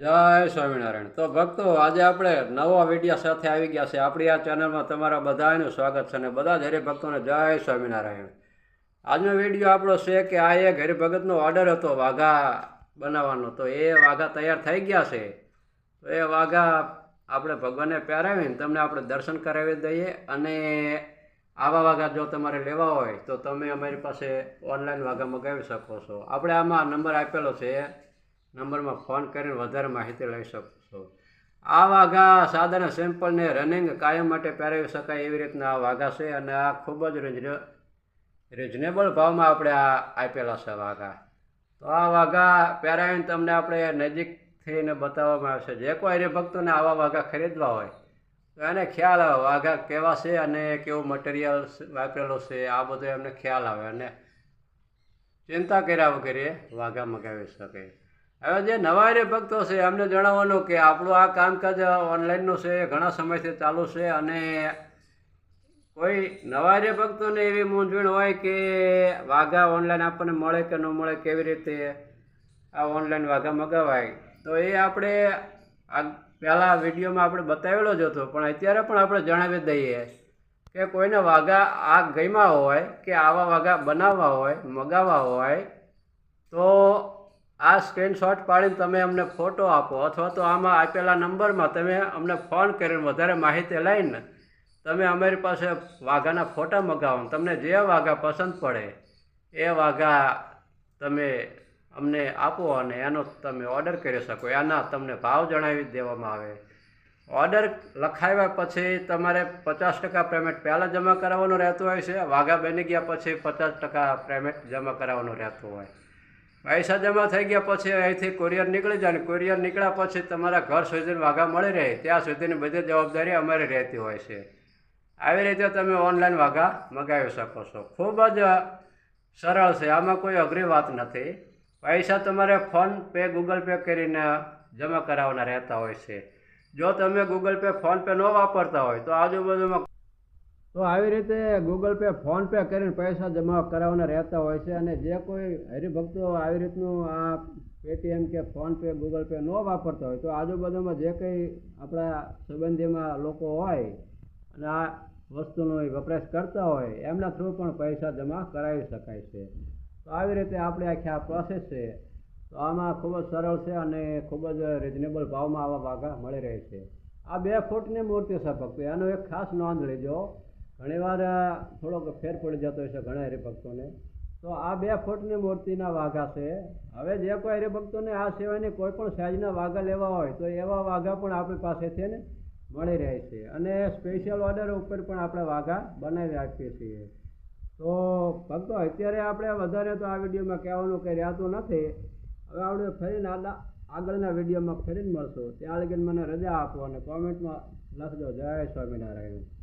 જય સ્વામિનારાયણ. તો ભક્તો, આજે આપણે નવા વિડિયા સાથે આવી ગયા છે. આપણી આ ચેનલમાં તમારા બધાનું સ્વાગત છે અને બધા જ હરિભક્તોને જય સ્વામિનારાયણ. આજનો વીડિયો આપણો છે કે આ એક હરિભગતનો ઓર્ડર હતો, વાઘા બનાવવાનો. તો એ વાઘા તૈયાર થઈ ગયા છે. તો એ વાઘા આપણે ભગવાનને પહેરાવીને તમને આપણે દર્શન કરાવી દઈએ અને આવા વાઘા જો તમારે લેવા હોય તો તમે અમારી પાસે ઓનલાઈન વાઘા મગાવી શકો છો. આપણે આમાં નંબર આપેલો છે નંબરમાં ફોન કરીને વધારે માહિતી લઈ શકશો. આ વાઘા સાદાના સેમ્પલને રનિંગ કાયમ માટે પહેરાવી શકાય એવી રીતના આ વાઘા છે અને આ ખૂબ જ રીઝ- રિઝનેબલ ભાવમાં આપણે આ આપેલા છે વાઘા. તો આ વાઘા પહેરાવીને તમને આપણે નજીક થઈને બતાવવામાં આવશે. જે કોઈ હરિભક્તોને આવા વાઘા ખરીદવા હોય, તો એને ખ્યાલ આવે વાઘા કેવા છે અને કેવું મટીરિયલ વાપરેલું છે, આ બધું એમને ખ્યાલ આવે અને ચિંતા કર્યા વગેરે વાઘા મગાવી શકે. હવે જે નવા હરિભક્તો છે, એમને જણાવવાનું કે આપણું આ કામકાજ ઓનલાઈનનું છે, ઘણા સમયથી ચાલુ છે અને કોઈ નવા ભક્તોને એવી મૂંઝવણ હોય કે વાઘા ઓનલાઈન આપણને મળે કે ન મળે, કેવી રીતે આ ઓનલાઈન વાઘા મગાવાય? તો એ આપણે પહેલાં વિડીયોમાં આપણે બતાવેલો જ હતો, પણ અત્યારે પણ આપણે જણાવી દઈએ કે કોઈને વાઘા આ ગમ્યા હોય કે આવા વાઘા બનાવવા હોય, મગાવવા હોય, તો આ સ્ક્રીનશોટ પાડીને તમે અમને ફોટો આપો અથવા તો આમાં આપેલા નંબરમાં તમે અમને ફોન કરીને વધારે માહિતી લઈને તમે અમારી પાસે વાઘાના ફોટા મગાવો તમને જે વાઘા પસંદ પડે, એ વાઘા તમે અમને આપો અને એનો તમે ઓર્ડર કરી શકો. એના તમને ભાવ જણાવી દેવામાં આવે. ઓર્ડર લખાવ્યા પછી તમારે પચાસ ટકા પેમેન્ટ પહેલાં જમા કરાવવાનું રહેતું હોય છે, વાઘા બની ગયા પછી પચાસ ટકા પેમેન્ટ જમા કરાવવાનું રહેતું હોય. પૈસા જમા થઈ ગયા પછી અહીંથી કુરિયર નીકળી જાય ને કુરિયર નીકળ્યા પછી તમારા ઘર સુધી વાઘા મળી રહે, ત્યાં સુધીની બધી જવાબદારી અમારી રહેતી હોય છે. આવી રીતે તમે ઓનલાઈન વાઘા મગાવી શકો છો. ખૂબ જ સરળ છે, આમાં કોઈ અઘરી વાત નથી. પૈસા તમારે ફોન પે, ગૂગલ પે કરીને જમા કરાવવાના રહેતા હોય છે. જો તમે ગૂગલ પે, ફોન પે ન વાપરતા હોય તો આજુબાજુમાં તો આવી રીતે ગૂગલ પે ફોનપે કરીને પૈસા જમા કરાવવાના રહેતા હોય છે અને જે કોઈ હરિભક્તો આવી રીતનું આ પેટીએમ કે ફોનપે ગૂગલ પે ન વાપરતા હોય, તો આજુબાજુમાં જે કંઈ આપણા સંબંધીમાં લોકો હોય અને આ વસ્તુનો વપરાશ કરતા હોય, એમના થ્રુ પણ પૈસા જમા કરાવી શકાય છે. તો આવી રીતે આપણે આખી આ પ્રોસેસ છે. તો આમાં ખૂબ જ સરળ છે અને ખૂબ જ રિઝનેબલ ભાવમાં આવા ભાગા મળી રહે છે. આ બે ફૂટની મૂર્તિ છે ફક્ત એનો એક ખાસ નોંધ લેજો. ઘણીવાર થોડોક ફેર પડી જતો હોય છે ઘણા હરિભક્તોને. તો આ બે ફૂટની મૂર્તિના વાઘા છે. હવે જે કોઈ હરિભક્તોને આ સિવાયની કોઈ પણ સાઈઝના વાઘા લેવા હોય, તો એવા વાઘા પણ આપણી પાસેથી ને મળી રહે છે. અને સ્પેશિયલ ઓર્ડર ઉપર પણ આપણે વાઘા બનાવી આપીએ છીએ. તો ભક્તો, અત્યારે આપણે વધારે તો આ વિડીયોમાં કહેવાનું કંઈ રહેતું નથી. હવે આપણે ફરીને આડા આગળના વિડીયોમાં ફરીને મળશું. ત્યાં લગીને મને રજા આપો અને કોમેન્ટમાં લખજો. જય સ્વામિનારાયણ.